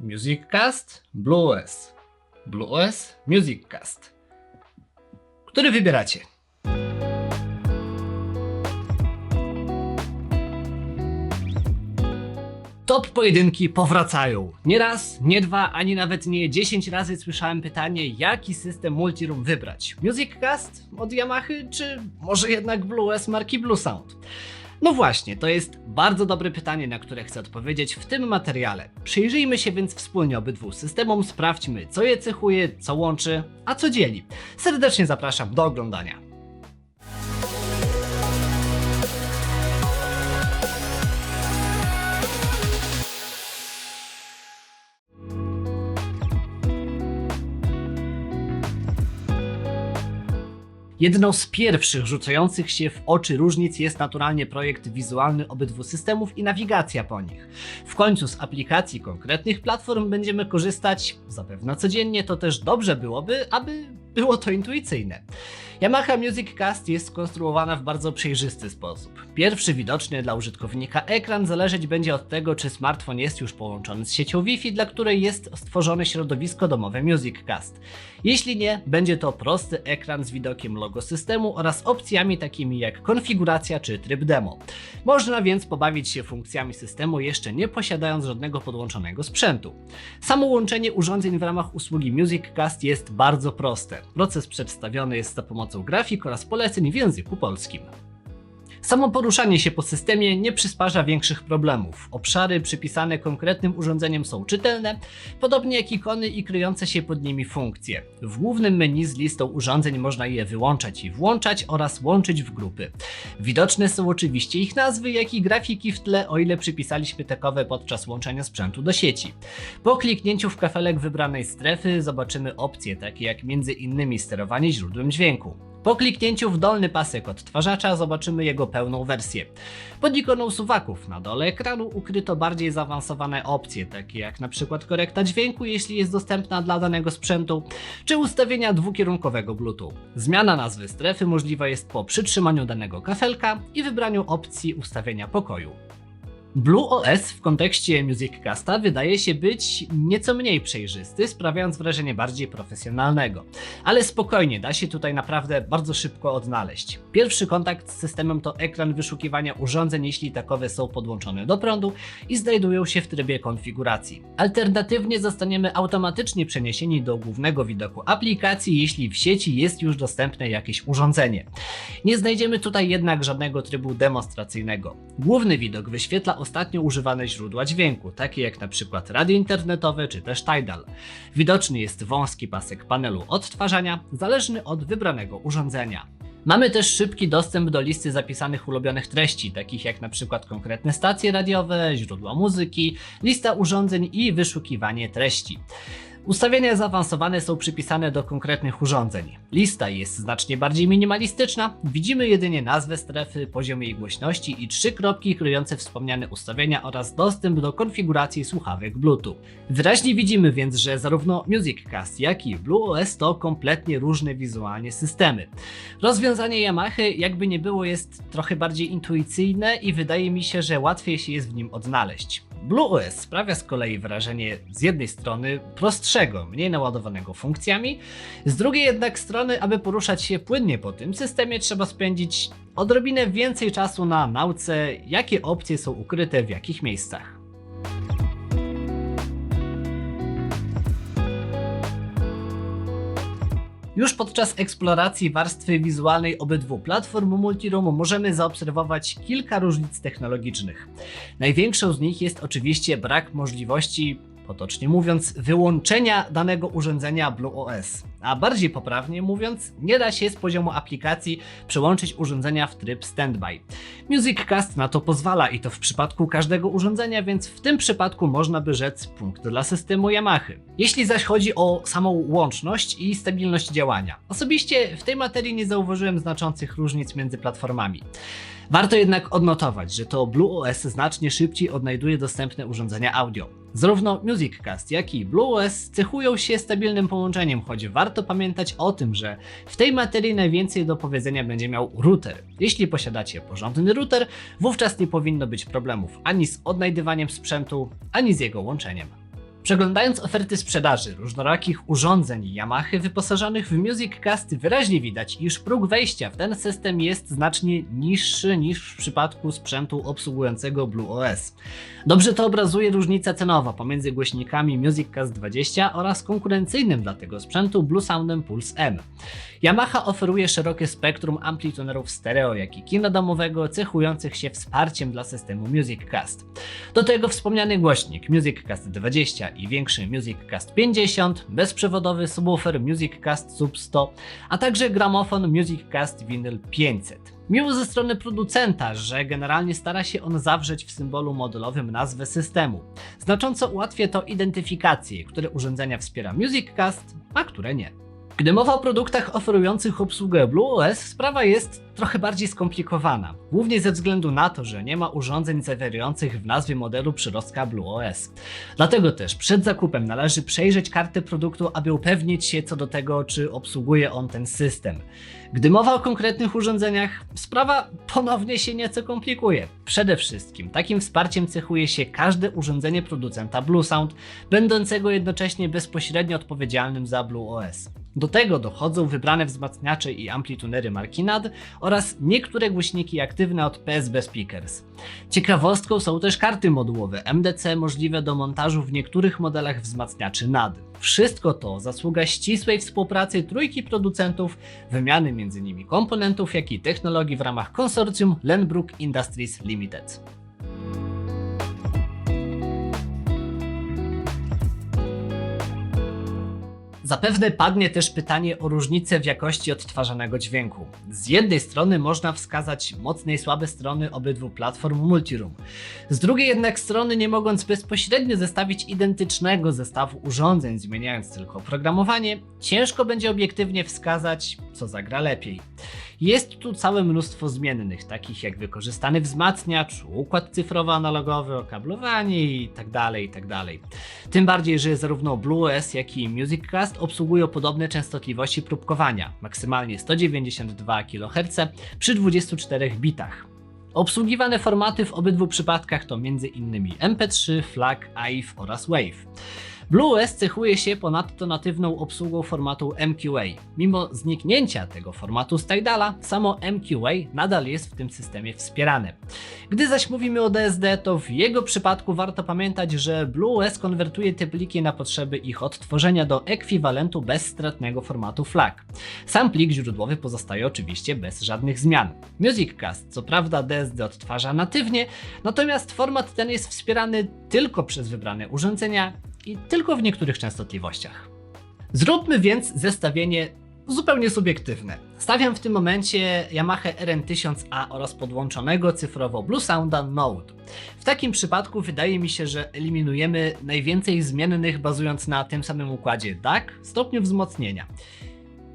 Musiccast, BlueOS. BlueOS, Musiccast. Który wybieracie? Top pojedynki powracają. Nie raz, nie dwa, ani nawet nie dziesięć razy słyszałem pytanie, jaki system multiroom wybrać. Musiccast od Yamaha, czy może jednak BlueOS marki Blue Sound? No właśnie, to jest bardzo dobre pytanie, na które chcę odpowiedzieć w tym materiale. Przyjrzyjmy się więc wspólnie obydwu systemom, sprawdźmy co je cechuje, co łączy, a co dzieli. Serdecznie zapraszam do oglądania. Jedną z pierwszych rzucających się w oczy różnic jest naturalnie projekt wizualny obydwu systemów i nawigacja po nich. W końcu z aplikacji konkretnych platform będziemy korzystać zapewne codziennie, to też dobrze byłoby, aby było to intuicyjne. Yamaha Music Cast jest skonstruowana w bardzo przejrzysty sposób. Pierwszy widoczny dla użytkownika ekran zależeć będzie od tego, czy smartfon jest już połączony z siecią Wi-Fi, dla której jest stworzone środowisko domowe Music Cast. Jeśli nie, będzie to prosty ekran z widokiem logo systemu oraz opcjami takimi jak konfiguracja czy tryb demo. Można więc pobawić się funkcjami systemu jeszcze nie posiadając żadnego podłączonego sprzętu. Samo łączenie urządzeń w ramach usługi Music Cast jest bardzo proste. Proces przedstawiony jest za pomocą grafik oraz poleceń w języku polskim. Samo poruszanie się po systemie nie przysparza większych problemów. Obszary przypisane konkretnym urządzeniem są czytelne, podobnie jak ikony i kryjące się pod nimi funkcje. W głównym menu z listą urządzeń można je wyłączać i włączać oraz łączyć w grupy. Widoczne są oczywiście ich nazwy, jak i grafiki w tle, o ile przypisaliśmy takowe podczas łączenia sprzętu do sieci. Po kliknięciu w kafelek wybranej strefy zobaczymy opcje takie jak między innymi sterowanie źródłem dźwięku. Po kliknięciu w dolny pasek odtwarzacza zobaczymy jego pełną wersję. Pod ikoną suwaków na dole ekranu ukryto bardziej zaawansowane opcje, takie jak przykład korekta dźwięku, jeśli jest dostępna dla danego sprzętu, czy ustawienia dwukierunkowego Bluetooth. Zmiana nazwy strefy możliwa jest po przytrzymaniu danego kafelka i wybraniu opcji ustawienia pokoju. Blue OS w kontekście Musiccasta wydaje się być nieco mniej przejrzysty, sprawiając wrażenie bardziej profesjonalnego. Ale spokojnie, da się tutaj naprawdę bardzo szybko odnaleźć. Pierwszy kontakt z systemem to ekran wyszukiwania urządzeń, jeśli takowe są podłączone do prądu i znajdują się w trybie konfiguracji. Alternatywnie zostaniemy automatycznie przeniesieni do głównego widoku aplikacji, jeśli w sieci jest już dostępne jakieś urządzenie. Nie znajdziemy tutaj jednak żadnego trybu demonstracyjnego. Główny widok wyświetla ostatnio używane źródła dźwięku, takie jak przykład radio internetowe czy też Tidal. Widoczny jest wąski pasek panelu odtwarzania, zależny od wybranego urządzenia. Mamy też szybki dostęp do listy zapisanych ulubionych treści, takich jak przykład konkretne stacje radiowe, źródła muzyki, lista urządzeń i wyszukiwanie treści. Ustawienia zaawansowane są przypisane do konkretnych urządzeń. Lista jest znacznie bardziej minimalistyczna, widzimy jedynie nazwę strefy, poziom jej głośności i trzy kropki kryjące wspomniane ustawienia oraz dostęp do konfiguracji słuchawek Bluetooth. Wyraźnie widzimy więc, że zarówno Musiccast, jak i BlueOS to kompletnie różne wizualnie systemy. Rozwiązanie Yamaha, jakby nie było, jest trochę bardziej intuicyjne i wydaje mi się, że łatwiej się jest w nim odnaleźć. BlueOS sprawia z kolei wrażenie z jednej strony mniej naładowanego funkcjami, z drugiej jednak strony, aby poruszać się płynnie po tym systemie, trzeba spędzić odrobinę więcej czasu na nauce, jakie opcje są ukryte w jakich miejscach. Już podczas eksploracji warstwy wizualnej obydwu platform Multiroom możemy zaobserwować kilka różnic technologicznych. Największą z nich jest oczywiście brak możliwości potocznie mówiąc, wyłączenia danego urządzenia BlueOS. A bardziej poprawnie mówiąc, nie da się z poziomu aplikacji przełączyć urządzenia w tryb standby. MusicCast na to pozwala i to w przypadku każdego urządzenia, więc w tym przypadku można by rzec punkt dla systemu Yamaha. Jeśli zaś chodzi o samą łączność i stabilność działania, osobiście w tej materii nie zauważyłem znaczących różnic między platformami. Warto jednak odnotować, że to BlueOS znacznie szybciej odnajduje dostępne urządzenia audio. Zarówno MusicCast, jak i BlueOS cechują się stabilnym połączeniem, choć warto pamiętać o tym, że w tej materii najwięcej do powiedzenia będzie miał router. Jeśli posiadacie porządny router, wówczas nie powinno być problemów ani z odnajdywaniem sprzętu, ani z jego łączeniem. Przeglądając oferty sprzedaży różnorakich urządzeń Yamaha wyposażonych w Music Cast wyraźnie widać, iż próg wejścia w ten system jest znacznie niższy niż w przypadku sprzętu obsługującego Blue OS. Dobrze to obrazuje różnica cenowa pomiędzy głośnikami Music Cast 20 oraz konkurencyjnym dla tego sprzętu Blue Soundem Pulse M. Yamaha oferuje szerokie spektrum amplitunerów stereo, jak i kina domowego, cechujących się wsparciem dla systemu Music Cast. Do tego wspomniany głośnik Music Cast 20 i większy Music Cast 50, bezprzewodowy subwoofer Music Cast Sub 100, a także gramofon Music Cast Vinyl 500. Miło ze strony producenta, że generalnie stara się on zawrzeć w symbolu modelowym nazwę systemu. Znacząco ułatwia to identyfikację, które urządzenia wspiera Music Cast, a które nie. Gdy mowa o produktach oferujących obsługę Blue OS, sprawa jest trochę bardziej skomplikowana. Głównie ze względu na to, że nie ma urządzeń zawierających w nazwie modelu przyrostka Blue OS. Dlatego też przed zakupem należy przejrzeć kartę produktu, aby upewnić się co do tego, czy obsługuje on ten system. Gdy mowa o konkretnych urządzeniach, sprawa ponownie się nieco komplikuje. Przede wszystkim takim wsparciem cechuje się każde urządzenie producenta Blue Sound, będącego jednocześnie bezpośrednio odpowiedzialnym za Blue OS. Do tego dochodzą wybrane wzmacniacze i amplitunery marki NAD oraz niektóre głośniki aktywne od PSB Speakers. Ciekawostką są też karty modułowe MDC możliwe do montażu w niektórych modelach wzmacniaczy NAD. Wszystko to zasługa ścisłej współpracy trójki producentów, wymiany między nimi komponentów, jak i technologii w ramach konsorcjum Lenbrook Industries Limited. Zapewne padnie też pytanie o różnicę w jakości odtwarzanego dźwięku. Z jednej strony można wskazać mocne i słabe strony obydwu platform Multiroom. Z drugiej jednak strony, nie mogąc bezpośrednio zestawić identycznego zestawu urządzeń, zmieniając tylko oprogramowanie, ciężko będzie obiektywnie wskazać, co zagra lepiej. Jest tu całe mnóstwo zmiennych, takich jak wykorzystany wzmacniacz, układ cyfrowo-analogowy, okablowanie itd., itd. Tym bardziej, że zarówno BlueOS, jak i MusicCast obsługują podobne częstotliwości próbkowania, maksymalnie 192 kHz przy 24 bitach. Obsługiwane formaty w obydwu przypadkach to m.in. MP3, FLAC, AIF oraz WAVE. BlueOS cechuje się ponadto natywną obsługą formatu MQA. Mimo zniknięcia tego formatu z Tidala, samo MQA nadal jest w tym systemie wspierane. Gdy zaś mówimy o DSD, to w jego przypadku warto pamiętać, że BlueOS konwertuje te pliki na potrzeby ich odtworzenia do ekwiwalentu bezstratnego formatu FLAC. Sam plik źródłowy pozostaje oczywiście bez żadnych zmian. MusicCast co prawda DSD odtwarza natywnie, natomiast format ten jest wspierany tylko przez wybrane urządzenia i tylko w niektórych częstotliwościach. Zróbmy więc zestawienie zupełnie subiektywne. Stawiam w tym momencie Yamaha RN1000A oraz podłączonego cyfrowo Blue Sounda Node. W takim przypadku wydaje mi się, że eliminujemy najwięcej zmiennych bazując na tym samym układzie DAC, stopniu wzmocnienia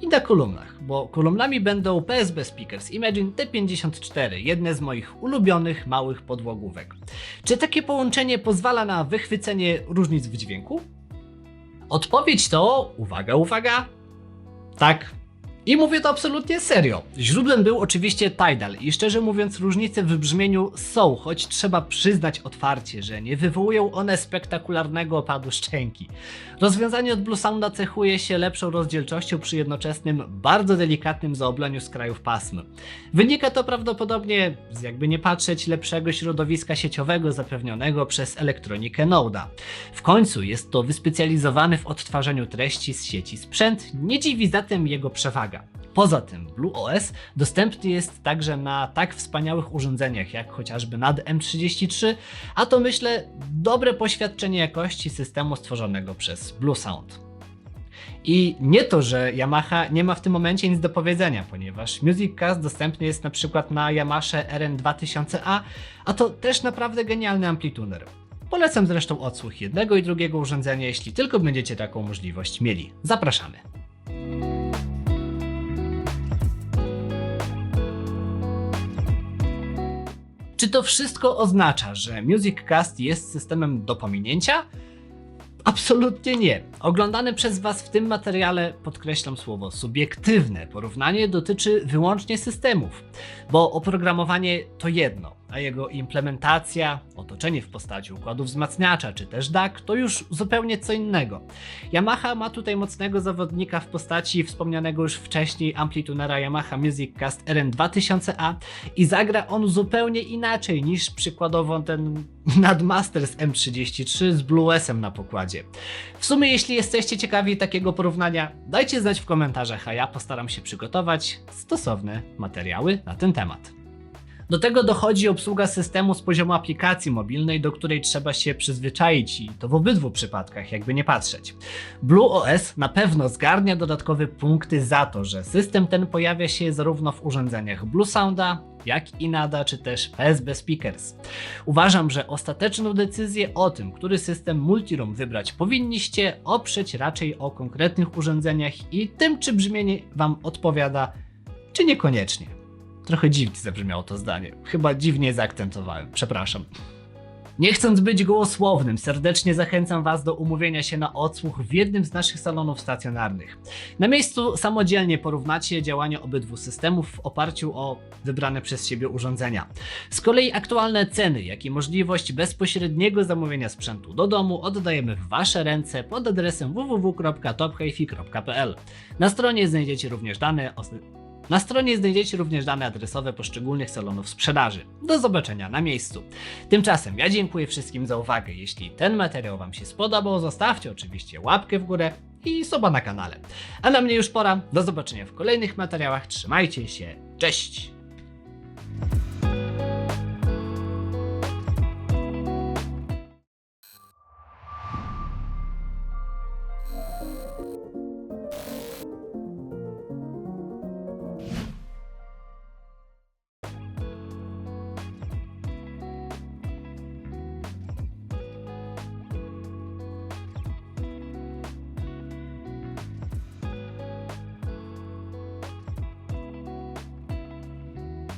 i na kolumnach, bo kolumnami będą PSB Speakers Imagine T54, jedne z moich ulubionych małych podłogówek. Czy takie połączenie pozwala na wychwycenie różnic w dźwięku? Odpowiedź to, uwaga, uwaga, tak. I mówię to absolutnie serio. Źródłem był oczywiście Tidal i szczerze mówiąc różnice w brzmieniu są, choć trzeba przyznać otwarcie, że nie wywołują one spektakularnego opadu szczęki. Rozwiązanie od Blue Sounda cechuje się lepszą rozdzielczością przy jednoczesnym, bardzo delikatnym zaobleniu skrajów pasm. Wynika to prawdopodobnie z jakby nie patrzeć lepszego środowiska sieciowego zapewnionego przez elektronikę Node'a. W końcu jest to wyspecjalizowany w odtwarzaniu treści z sieci sprzęt, nie dziwi zatem jego przewaga. Poza tym Blue OS dostępny jest także na tak wspaniałych urządzeniach jak chociażby NAD M33, a to myślę dobre poświadczenie jakości systemu stworzonego przez Blue Sound. I nie to, że Yamaha nie ma w tym momencie nic do powiedzenia, ponieważ Music Cast dostępny jest na przykład na Yamasze RN2000A, a to też naprawdę genialny amplituner. Polecam zresztą odsłuch jednego i drugiego urządzenia, jeśli tylko będziecie taką możliwość mieli. Zapraszamy. Czy to wszystko oznacza, że Music Cast jest systemem do pominięcia? Absolutnie nie. Oglądane przez Was w tym materiale, podkreślam słowo subiektywne, porównanie dotyczy wyłącznie systemów, bo oprogramowanie to jedno, a jego implementacja, otoczenie w postaci układu wzmacniacza czy też DAC to już zupełnie co innego. Yamaha ma tutaj mocnego zawodnika w postaci wspomnianego już wcześniej amplitunera Yamaha Music Cast RN2000A i zagra on zupełnie inaczej niż przykładowo ten Nadmaster z M33 z Blue S-em na pokładzie. W sumie jeśli jesteście ciekawi takiego porównania, dajcie znać w komentarzach, a ja postaram się przygotować stosowne materiały na ten temat. Do tego dochodzi obsługa systemu z poziomu aplikacji mobilnej, do której trzeba się przyzwyczaić i to w obydwu przypadkach, jakby nie patrzeć. Blue OS na pewno zgarnia dodatkowe punkty za to, że system ten pojawia się zarówno w urządzeniach Blue Sounda, jak i NADA czy też PSB Speakers. Uważam, że ostateczną decyzję o tym, który system multiroom wybrać powinniście oprzeć raczej o konkretnych urządzeniach i tym, czy brzmienie Wam odpowiada, czy niekoniecznie. Trochę dziwnie zabrzmiało to zdanie. Chyba dziwnie zaakcentowałem. Przepraszam. Nie chcąc być gołosłownym, serdecznie zachęcam Was do umówienia się na odsłuch w jednym z naszych salonów stacjonarnych. Na miejscu samodzielnie porównacie działanie obydwu systemów w oparciu o wybrane przez siebie urządzenia. Z kolei aktualne ceny, jak i możliwość bezpośredniego zamówienia sprzętu do domu oddajemy w Wasze ręce pod adresem www.tophifi.pl. Na stronie znajdziecie również dane o na stronie znajdziecie również dane adresowe poszczególnych salonów sprzedaży. Do zobaczenia na miejscu. Tymczasem ja dziękuję wszystkim za uwagę. Jeśli ten materiał Wam się spodobał, zostawcie oczywiście łapkę w górę i suba na kanale. A na mnie już pora. Do zobaczenia w kolejnych materiałach. Trzymajcie się. Cześć!